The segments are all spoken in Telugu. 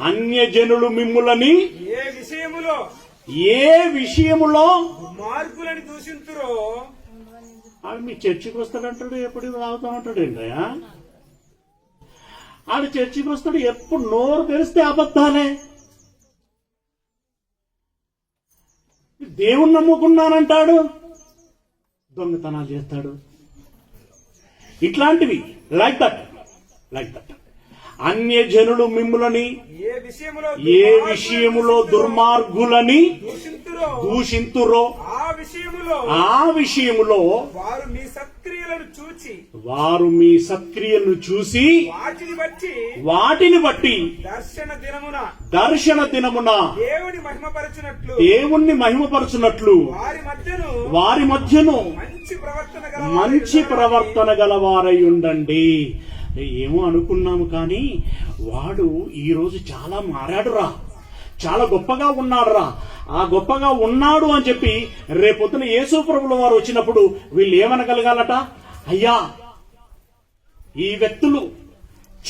అన్యజనులు మిమ్ములని ఏ విషయములో ఏ విషయములో మార్పులని దూషింతురో? ఆడు మీ చర్చికి వస్తాడంటాడు ఎప్పుడు తాగుతా ఉంటాడు ఏంటయ్యా ఆడు చర్చికి వస్తాడు ఎప్పుడు నోరు తెరిస్తే అబద్ధాలే. దేవుణ్ణి నమ్ముకున్నానంటాడు దొంగతనాలు చేస్తాడు. ఇట్లాంటివి లైక్ దట్ లైక్ దట్ అన్యజనులు మిమ్ములని ఏ విషయములో ఏ విషయములో దుర్మార్గులని దూషింతురో ఆ విషయములో వారు మీ సత్క్రియలను చూచి వారు మీ సత్క్రియలను చూసి వాటిని బట్టి వాటిని బట్టి దర్శన దినమున దర్శన దినమున దేవుని మహిమపరచునట్లు దేవుణ్ణి మహిమపరచునట్లు వారి మధ్యను వారి మధ్యను మంచి ప్రవర్తన గల మంచి ప్రవర్తన గలవారై ఉండండి. ఏమో అనుకున్నాము కానీ వాడు ఈరోజు చాలా మారాడురా. చాలా గొప్పగా ఉన్నాడురా. ఆ గొప్పగా ఉన్నాడు అని చెప్పి రేపొద్దున యేసు ప్రభుల వారు వచ్చినప్పుడు వీళ్ళు ఏమనగలగాలట? అయ్యా ఈ వ్యక్తులు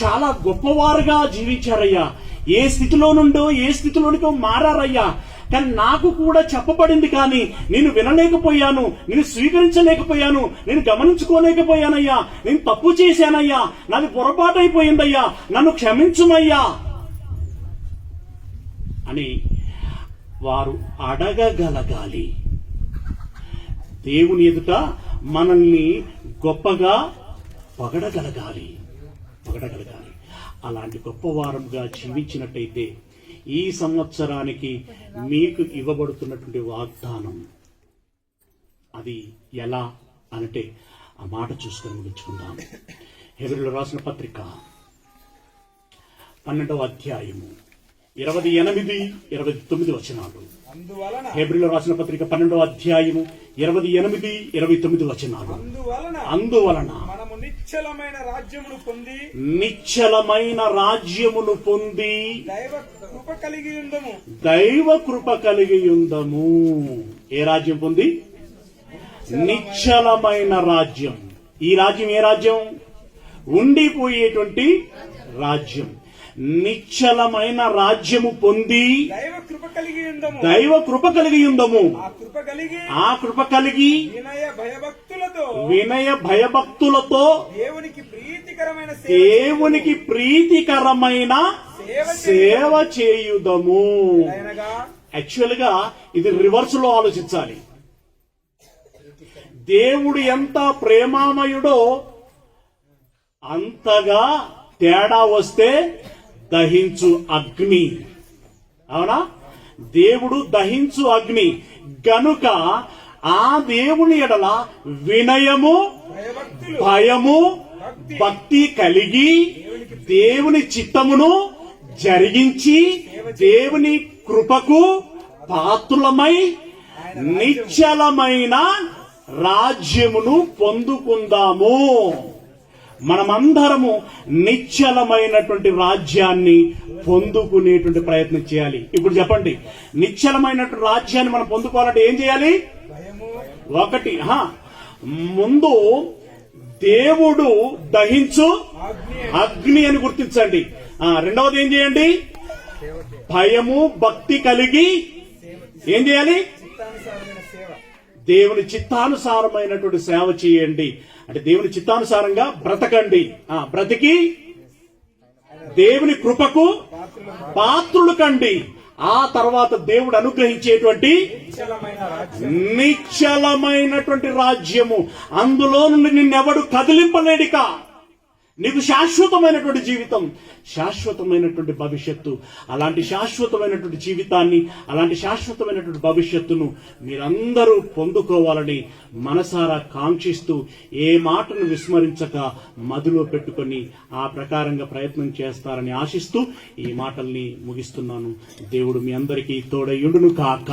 చాలా గొప్పవారుగా జీవించారయ్యా. ఏ స్థితిలో నుండో ఏ స్థితిలోనికో మారారయ్యా. కానీ నాకు కూడా చెప్పబడింది కానీ నేను వినలేకపోయాను నేను స్వీకరించలేకపోయాను నేను గమనించుకోలేకపోయానయ్యా నేను తప్పు చేశానయ్యా నాది పొరపాటైపోయిందయ్యా నన్ను క్షమించుమయ్యా అని వారు అడగగలగాలి. దేవుని ఎదుట మనల్ని గొప్పగా పొగడగలగాలి. పొగడగలగాలి. అలాంటి గొప్పవారంగా జీవించినట్టయితే ఈ సంవత్సరానికి మీకు ఇవ్వబడుతున్నటువంటి వాగ్దానం. అది ఎలా అంటే ఆ మాట చూసుకొని ముగించుకుందాం. హెబిరిలో రాసిన పత్రిక పన్నెండవ అధ్యాయము ఇరవై ఎనిమిది ఇరవై తొమ్మిది వచనాలు. హెబ్రిలో రాసిన పత్రిక పన్నెండవ అధ్యాయము ఇరవై ఎనిమిది ఇరవై తొమ్మిది వచనాలు. అందువలన నిశ్చలమైన రాజ్యమును పొంది నిశ్చలమైన రాజ్యమును పొంది దైవ కృప కలిగి ఉండము దైవ కృప కలిగి ఉందము. ఏ రాజ్యం పొంది? నిశ్చలమైన రాజ్యం. ఈ రాజ్యం ఏ రాజ్యం? ఉండిపోయేటువంటి రాజ్యం. నిశ్చలమైన రాజ్యము పొంది దైవ కృప కలిగి ఉండము దైవ కృప కలిగి ఉందము. ఆ కృప కలిగి ఆ కృప కలిగి వినయ భయభక్తులతో వినయ భయభక్తులతో దేవునికి ప్రీతికరమైన సేవ దేవునికి ప్రీతికరమైన సేవ చేయుదము. యాక్చువల్గా ఇది రివర్స్లో ఆలోచించాలి. దేవుడు ఎంత ప్రేమామయుడో అంతగా తేడా వస్తే దహించు అగ్ని. అవునా? దేవుడు దహించు అగ్ని. గనుక ఆ దేవుని ఎడల వినయము భయము భక్తి కలిగి దేవుని చిత్తమును జరిగించి దేవుని కృపకు పాత్రులమై నిశ్చలమైన రాజ్యమును పొందుకుందాము. మనమందరము నిశ్చలమైనటువంటి రాజ్యాన్ని పొందుకునేటువంటి ప్రయత్నం చేయాలి. ఇప్పుడు చెప్పండి. నిశ్చలమైనటువంటి రాజ్యాన్ని మనం పొందుకోవాలంటే ఏం చేయాలి? ఒకటి ముందు దేవుడు దహించు అగ్ని అని గుర్తించండి. రెండవది ఏం చేయండి? భయము భక్తి కలిగి ఏం చేయాలి? దేవుని చిత్తానుసారమైనటువంటి సేవ చేయండి. అంటే దేవుని చిత్తానుసారంగా బ్రతకండి. ఆ బ్రతికి దేవుని కృపకు పాత్రులు కండి. ఆ తర్వాత దేవుడు అనుగ్రహించేటువంటి నిశ్చలమైనటువంటి రాజ్యము. అందులో నుండి నిన్నెవడు కదిలింపలేడిక? నీకు శాశ్వతమైనటువంటి జీవితం శాశ్వతమైనటువంటి భవిష్యత్తు. అలాంటి శాశ్వతమైనటువంటి జీవితాన్ని అలాంటి శాశ్వతమైనటువంటి భవిష్యత్తును మీరందరూ పొందుకోవాలని మనసారా కాంక్షిస్తూ ఏ మాటను విస్మరించక మదిలో పెట్టుకొని ఆ ప్రకారంగా ప్రయత్నం చేస్తారని ఆశిస్తూ ఈ మాటల్ని ముగిస్తున్నాను. దేవుడు మీ అందరికీ తోడయుడును కాక.